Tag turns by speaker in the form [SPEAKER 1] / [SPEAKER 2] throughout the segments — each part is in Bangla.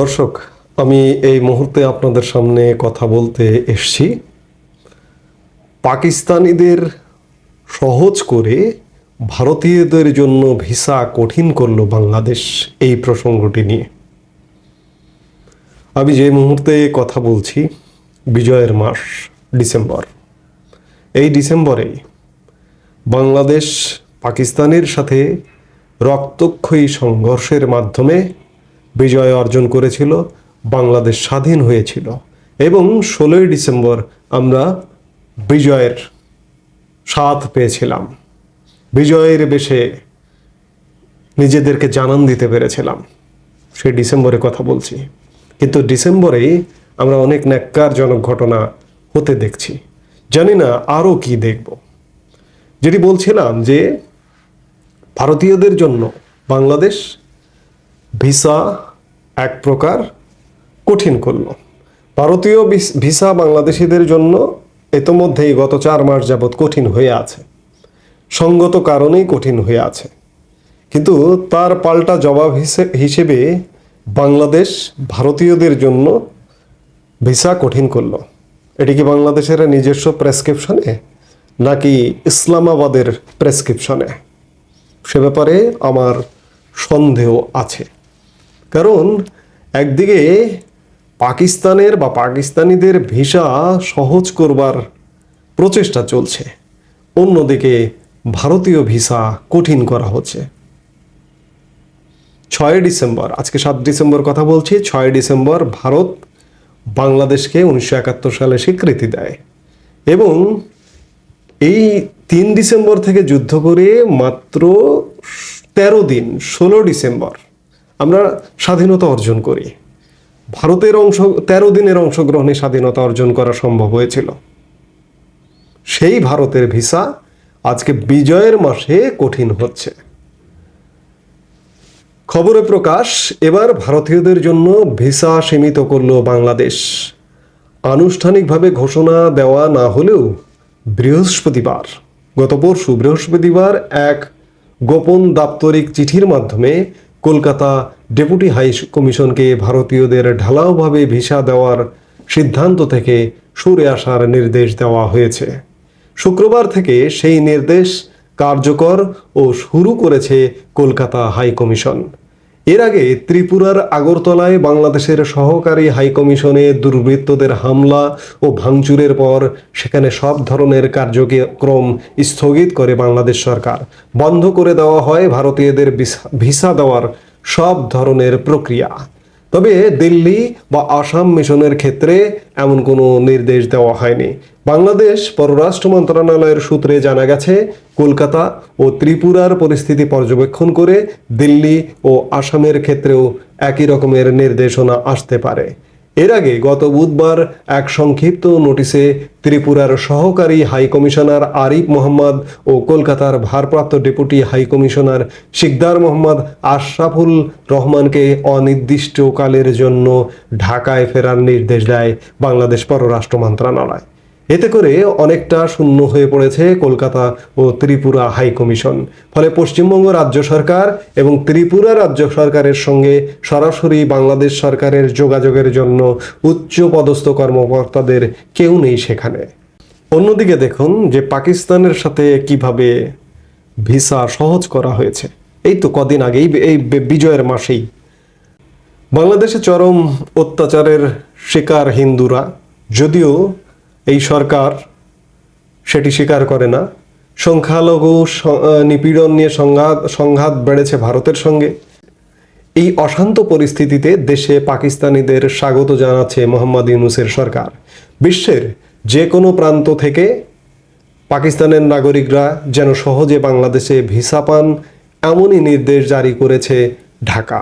[SPEAKER 1] দর্শক, আমি এই মুহূর্তে আপনাদের সামনে কথা বলতে এসছি। পাকিস্তানিদের সহজ করে ভারতীয়দের জন্য ভিসা কঠিন করল বাংলাদেশ এই প্রসঙ্গটি নিয়ে। আমি যে মুহূর্তে কথা বলছি, বিজয়ের মাস, ডিসেম্বর। এই ডিসেম্বরেই বাংলাদেশ পাকিস্তানের সাথে রক্তক্ষয়ী সংঘর্ষের মাধ্যমে বিজয় অর্জন করেছিল, বাংলাদেশ স্বাধীন হয়েছিল। এবং ষোলোই ডিসেম্বর আমরা বিজয়ের স্বাদ পেয়েছিলাম। বিজয়ের বেশে নিজেদেরকে জানান দিতে পেরেছিলাম। সেই ডিসেম্বরে কথা বলছি। কিন্তু ডিসেম্বরেই আমরা অনেক ন্যাক্কারজনক ঘটনা হতে দেখছি। জানি না আরও কি দেখব। যেটি বলছিলাম যে ভারতীয়দের জন্য বাংলাদেশ ভিসা এক প্রকার কঠিন করল। ভারতীয় ভিস- বাংলাদেশিদের জন্য ইতোমধ্যেই গত চার মাস যাবৎ কঠিন হয়ে আছে। সঙ্গত কারণেই কঠিন হয়ে আছে। কিন্তু তার পাল্টা জবাব হিসে- হিসেবে বাংলাদেশ ভারতীয়দের জন্য ভিসা কঠিন করল। এটি কি বাংলাদেশের নিজস্ব প্রেসক্রিপশনে, নাকি ইসলামাবাদের প্রেসক্রিপশনে? সে ব্যাপারে আমার সন্দেহ আছে। কারণ একদিকে পাকিস্তানের বা পাকিস্তানিদের ভিসা সহজ করবার প্রচেষ্টা চলছে, অন্যদিকে ভারতীয় ভিসা কঠিন করা হচ্ছে। ছয় ডিসেম্বর, আজকে সাত ডিসেম্বর কথা বলছি, ছয় ডিসেম্বর ভারত বাংলাদেশকে উনিশশো একাত্তর সালে স্বীকৃতি দেয় এবং এই তিন ডিসেম্বর থেকে যুদ্ধ করে মাত্র তেরো দিন, ষোলো ডিসেম্বর আমরা স্বাধীনতা অর্জন করি। ভারতের অংশ, তেরো দিনের অংশগ্রহণে স্বাধীনতা অর্জন করা সম্ভব হয়েছিল। সেই ভারতের ভিসা আজকে বিজয়ের মাসে কঠিন হচ্ছে। খবরে প্রকাশ, এবার ভারতীয়দের জন্য ভিসা সীমিত করল বাংলাদেশ। আনুষ্ঠানিকভাবে ঘোষণা দেওয়া না হলেও বৃহস্পতিবার, গত পরশু বৃহস্পতিবার এক গোপন দাপ্তরিক চিঠির মাধ্যমে কলকাতা ডেপুটি হাই কমিশনকে ভারতীয়দের ঢালাওভাবে ভিসা দেওয়ার সিদ্ধান্ত থেকে সরে আসার নির্দেশ দেওয়া হয়েছে। শুক্রবার থেকে সেই নির্দেশ কার্যকর ও শুরু করেছে কলকাতা হাই কমিশন। এর আগে ত্রিপুরার আগরতলায় বাংলাদেশের সহকারী হাইকমিশনে দুর্বৃত্তদের হামলা ও ভাঙচুরের পর সেখানে সব ধরনের কার্যক্রম স্থগিত করে বাংলাদেশ সরকার। বন্ধ করে দেওয়া হয় ভারতীয়দের ভিসা- দেওয়ার সব ধরনের প্রক্রিয়া। তবে দিল্লি বা আসাম মিশনের ক্ষেত্রে এমন কোনো নির্দেশ দেওয়া হয়নি। বাংলাদেশ পররাষ্ট্র মন্ত্রণালয়ের সূত্রে জানা গেছে, কলকাতা ও ত্রিপুরার পরিস্থিতি পর্যবেক্ষণ করে দিল্লি ও আসামের ক্ষেত্রেও একই রকমের নির্দেশনা আসতে পারে। এর আগে গত বুধবার এক সংক্ষিপ্ত নোটিশে ত্রিপুরার সহকারী হাইকমিশনার আরিফ মোহাম্মদ ও কলকাতার ভারপ্রাপ্ত deputy high commissioner Sikdar Mohammad Ashraful রহমানকে অনির্দিষ্টকালের জন্য ঢাকায় ফেরার নির্দেশ দেয় বাংলাদেশ পররাষ্ট্র মন্ত্রণালয়। এতে করে অনেকটা শূন্য হয়ে পড়েছে কলকাতা ও ত্রিপুরা হাই কমিশন। ফলে পশ্চিমবঙ্গ রাজ্য সরকার এবং ত্রিপুরা রাজ্য সরকারের সঙ্গে সরাসরি বাংলাদেশ সরকারের যোগাযোগের জন্য উচ্চ পদস্থ কর্মকর্তাদের কেউ নেই সেখানে। অন্যদিকে দেখুন যে পাকিস্তানের সাথে কীভাবে ভিসা সহজ করা হয়েছে। এই তো কদিন আগেই এই বিজয়ের মাসেই। বাংলাদেশে চরম অত্যাচারের শিকার হিন্দুরা। যদিও এই সরকার সেটি স্বীকার করে না। সংখ্যালঘু নিপীড়ন নিয়ে সংঘাত সংঘাত বেড়েছে ভারতের সঙ্গে। এই অশান্ত পরিস্থিতিতে দেশে পাকিস্তানিদের স্বাগত জানাচ্ছে মোহাম্মদ ইউনুসের সরকার। বিশ্বের যে কোনো প্রান্ত থেকে পাকিস্তানের নাগরিকরা যেন সহজে বাংলাদেশে ভিসা পান, এমনই নির্দেশ জারি করেছে ঢাকা।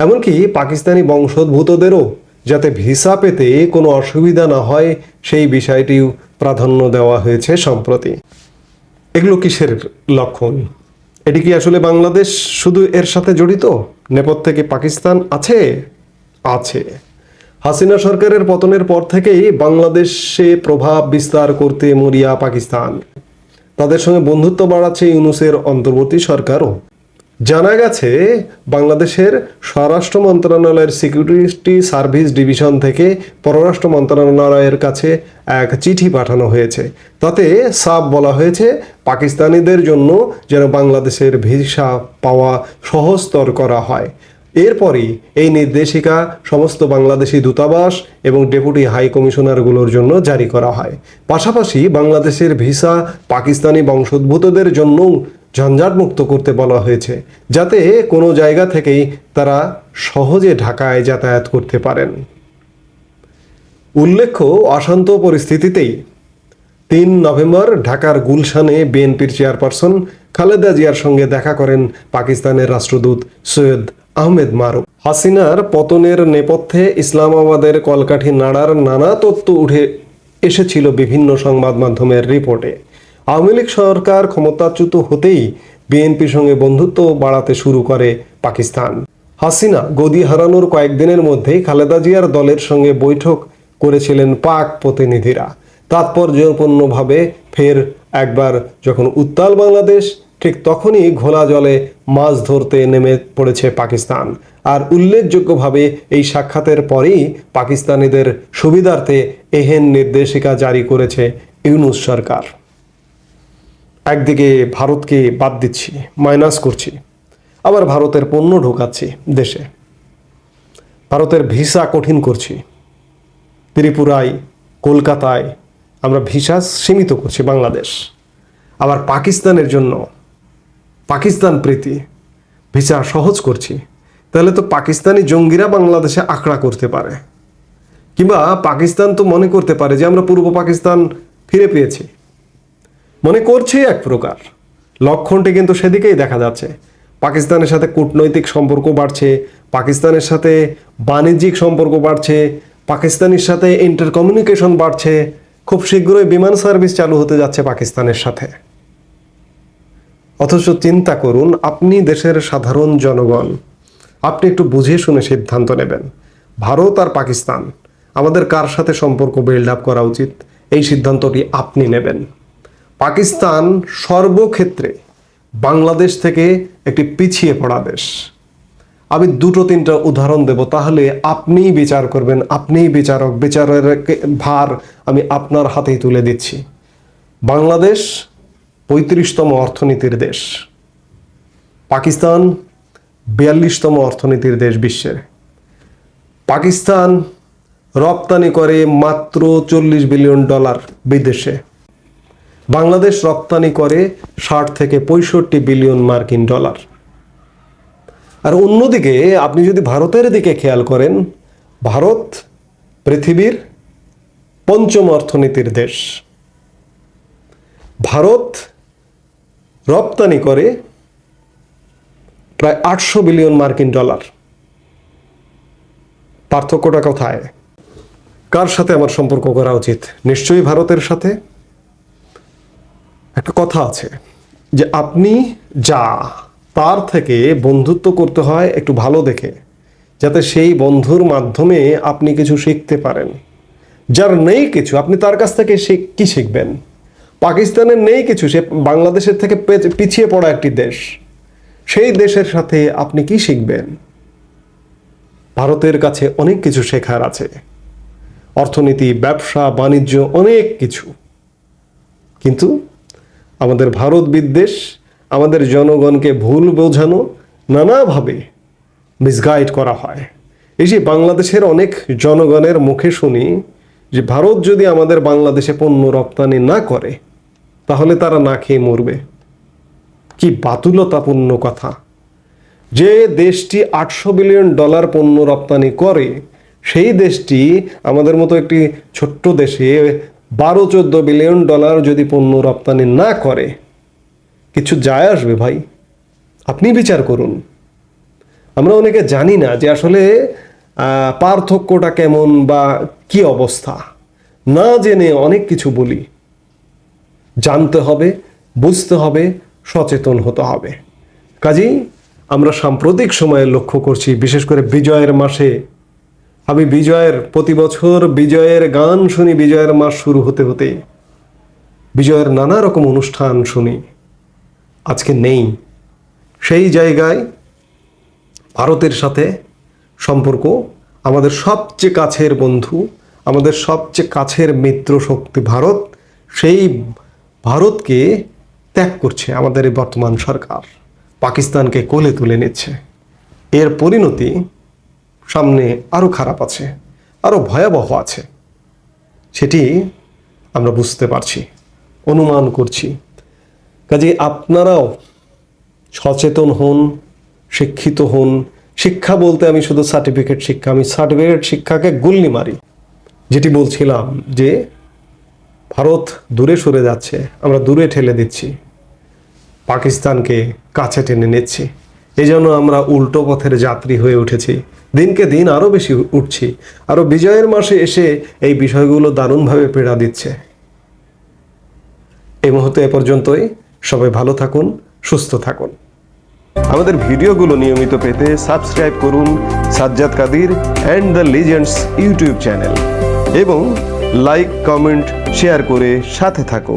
[SPEAKER 1] এমনকি পাকিস্তানি বংশোদ্ভূতদেরও যাতে ভিসা পেতে কোনো অসুবিধা না হয়, সেই বিষয়টিও প্রাধান্য দেওয়া হয়েছে সম্প্রতি। এগুলো কিসের লক্ষণ? এটি কি আসলে বাংলাদেশ শুধু এর সাথে জড়িত? নেপথ্যে কি পাকিস্তান আছে? আছে। হাসিনা সরকারের পতনের পর থেকেই বাংলাদেশে প্রভাব বিস্তার করতে মরিয়া পাকিস্তান। তাদের সঙ্গে বন্ধুত্ব বাড়াচ্ছে ইউনুসের অন্তর্বর্তী সরকারও। জানা গেছে, বাংলাদেশের স্বরাষ্ট্র মন্ত্রণালয়ের সিকিউরিটি সার্ভিস ডিভিশন থেকে পররাষ্ট্র মন্ত্রণালয়ের কাছে এক চিঠি পাঠানো হয়েছে। তাতে সাব বলা হয়েছে, পাকিস্তানিদের জন্য যেন বাংলাদেশের ভিসা পাওয়া সহজতর করা হয়। এরপরই এই নির্দেশিকা সমস্ত বাংলাদেশি দূতাবাস এবং ডেপুটি হাই কমিশনারগুলোর জন্য জারি করা হয়। পাশাপাশি বাংলাদেশের ভিসা পাকিস্তানি বংশোদ্ভূতদের জন্য ঝঞ্ঝাটমুক্ত করতে বলা হয়েছে, যাতে কোনো জায়গা থেকেই তারা সহজে ঢাকায় যাতায়াত করতে পারেন। উল্লেখ্য, অশান্ত পরিস্থিতিতেই তিন নভেম্বর ঢাকার গুলশানে বিএনপির চেয়ারপারসন খালেদা জিয়ার সঙ্গে দেখা করেন পাকিস্তানের রাষ্ট্রদূত সৈয়দ আহমেদ মারুফ। হাসিনার পতনের নেপথ্যে ইসলামাবাদের কলকাঠি নাড়ার নানা তথ্য উঠে এসেছিল বিভিন্ন সংবাদ মাধ্যমের রিপোর্টে। আওয়ামী লীগ সরকার ক্ষমতাচ্যুত হতেই বিএনপির সঙ্গে বন্ধুত্ব বাড়াতে শুরু করে পাকিস্তান। হাসিনা গদি হারানোর কয়েকদিনের মধ্যেই খালেদা জিয়ার দলের সঙ্গে বৈঠক করেছিলেন পাক প্রতিনিধিরা। তাৎপর্যপূর্ণভাবে ফের একবার যখন উত্তাল বাংলাদেশ, ঠিক তখনই ঘোলা জলে মাছ ধরতে নেমে পড়েছে পাকিস্তান। আর উল্লেখযোগ্যভাবে এই সাক্ষাতের পরেই পাকিস্তানিদের সুবিধার্থে এহেন নির্দেশিকা জারি করেছে ইউনুস সরকার। একদিকে ভারতকে বাদ দিচ্ছি মাইনাস করছি, আবার ভারতের পণ্য ঢোকাচ্ছি দেশে। ভারতের ভিসা কঠিন করছি। ত্রিপুরায়, কলকাতায় আমরা ভিসা সীমিত করছি বাংলাদেশ। আবার পাকিস্তানের জন্য পাকিস্তান প্রীতি ভিসা সহজ করছি। তাহলে তো পাকিস্তানি জঙ্গিরা বাংলাদেশে আঁকড়া করতে পারে। কিংবা পাকিস্তান তো মনে করতে পারে যে আমরা পূর্ব পাকিস্তান ফিরে পেয়েছি। মনে করছে এক প্রকার। লক্ষণটি কিন্তু সেদিকেই দেখা যাচ্ছে। পাকিস্তানের সাথে কূটনৈতিক সম্পর্ক বাড়ছে, পাকিস্তানের সাথে বাণিজ্যিক সম্পর্ক বাড়ছে, পাকিস্তানের সাথে ইন্টার কমিউনিকেশন বাড়ছে, খুব শীঘ্রই বিমান সার্ভিস চালু হতে যাচ্ছে পাকিস্তানের সাথে। অথচ চিন্তা করুন, আপনি দেশের সাধারণ জনগণ। আপনি একটু বুঝে শুনে সিদ্ধান্ত নেবেন। ভারত আর পাকিস্তান, আমাদের কার সাথে সম্পর্ক বিল্ড আপ করা উচিত? এই সিদ্ধান্তটি আপনি নেবেন। পাকিস্তান সর্বক্ষেত্রে বাংলাদেশ থেকে একটি পিছিয়ে পড়া দেশ। আমি দুটো তিনটা উদাহরণ দেব, তাহলে আপনিই বিচার করবেন, আপনিই বিচারক, বিচারের ভার আমি আপনার হাতেই তুলে দিচ্ছি। বাংলাদেশ পঁয়ত্রিশতম অর্থনীতির দেশ। পাকিস্তান বিয়াল্লিশতম অর্থনীতির দেশ বিশ্বের। পাকিস্তান রপ্তানি করে মাত্র চল্লিশ বিলিয়ন ডলার বিদেশে। বাংলাদেশ রপ্তানি করে ষাট থেকে পঁয়ষট্টি বিলিয়ন মার্কিন ডলার। আর অন্যদিকে, আপনি যদি ভারতের দিকে খেয়াল করেন, ভারত পৃথিবীর পঞ্চম অর্থনীতির দেশ। ভারত রপ্তানি করে প্রায় আটশো বিলিয়ন মার্কিন ডলার। পার্থক্যটা কোথায়? কার সাথে আমার সম্পর্ক করা উচিত? নিশ্চয়ই ভারতের সাথে। একটা কথা আছে যে আপনি যা তার থেকে বন্ধুত্ব করতে হয় একটু ভালো দেখে, যাতে সেই বন্ধুর মাধ্যমে আপনি কিছু শিখতে পারেন। যার নেই কিছু, আপনি তার কাছ থেকে কি শিখবেন? পাকিস্তানের নেই কিছু, সে বাংলাদেশের থেকে পিছিয়ে পড়া একটি দেশ। সেই দেশের সাথে আপনি কি শিখবেন? ভারতের কাছে অনেক কিছু শেখার আছে। অর্থনীতি, ব্যবসা, বাণিজ্য, অনেক কিছু। কিন্তু আমাদের ভারত বিদ্বেষ, আমাদের জনগণকে ভুল বোঝানো নানাভাবে মিসগাইড করা হয়। এই যে বাংলাদেশের অনেক জনগণের মুখে শুনি যে ভারত যদি আমাদের বাংলাদেশে পণ্য রপ্তানি না করে, তাহলে তারা না খেয়ে মরবে। কি বাতুলতাপূর্ণ কথা। যে দেশটি আটশো বিলিয়ন ডলার পণ্য রপ্তানি করে, সেই দেশটি আমাদের মতো একটি ছোট্ট দেশে বারো চোদ্দ বিলিয়ন ডলার যদি পণ্য রপ্তানি না করে, কিছু যায় আসবে ভাই। আপনি বিচার করুন। আমরা অনেকে জানি না যে আসলে পার্থক্যটা কেমন বা কি অবস্থা। না জেনে অনেক কিছু বলি। জানতে হবে, বুঝতে হবে, সচেতন হতে হবে। কাজেই আমরা সাম্প্রতিক সময়ে লক্ষ্য করছি, বিশেষ করে বিজয়ের মাসে আমি বিজয়ের প্রতি বছর বিজয়ের গান শুনি, বিজয়ের মাস শুরু হতে হতে। বিজয়ের নানা রকম অনুষ্ঠান শুনি। আজকে নেই। সেই জায়গায় ভারতের সাথে সম্পর্ক, আমাদের সবচেয়ে কাছের বন্ধু, আমাদের সবচেয়ে কাছের মিত্র শক্তি ভারত, সেই ভারতকে ত্যাগ করছে আমাদের বর্তমান সরকার। পাকিস্তানকে কোলে তুলে নিচ্ছে। এর পরিণতি সামনে আরও খারাপ আছে আরও ভয়াবহ আছে। সেটি আমরা বুঝতে পারছি, অনুমান করছি। কাজে আপনারাও সচেতন হন, শিক্ষিত হন। শিক্ষা বলতে আমি শুধু সার্টিফিকেট শিক্ষা, আমি সার্টিফিকেট শিক্ষাকে গুল্লি মারি। যেটি বলছিলাম যে ভারত দূরে সরে যাচ্ছে, আমরা দূরে ঠেলে দিচ্ছি। পাকিস্তানকে কাছে টেনে নিচ্ছি। এই জন্য আমরা উল্টো পথের যাত্রী হয়ে উঠেছি। দিনকে দিন আরও বেশি উঠছি। আরও বিজয়ের মাসে এসে এই বিষয়গুলো দারুণভাবে পীড়া দিচ্ছে। এই মুহূর্তে এ পর্যন্তই। সবাই ভালো থাকুন, সুস্থ থাকুন। আমাদের ভিডিওগুলো নিয়মিত পেতে সাবস্ক্রাইব করুন Sajjad Kadir and the legends YouTube channel এবং লাইক, কমেন্ট, শেয়ার করে সাথে থাকুন।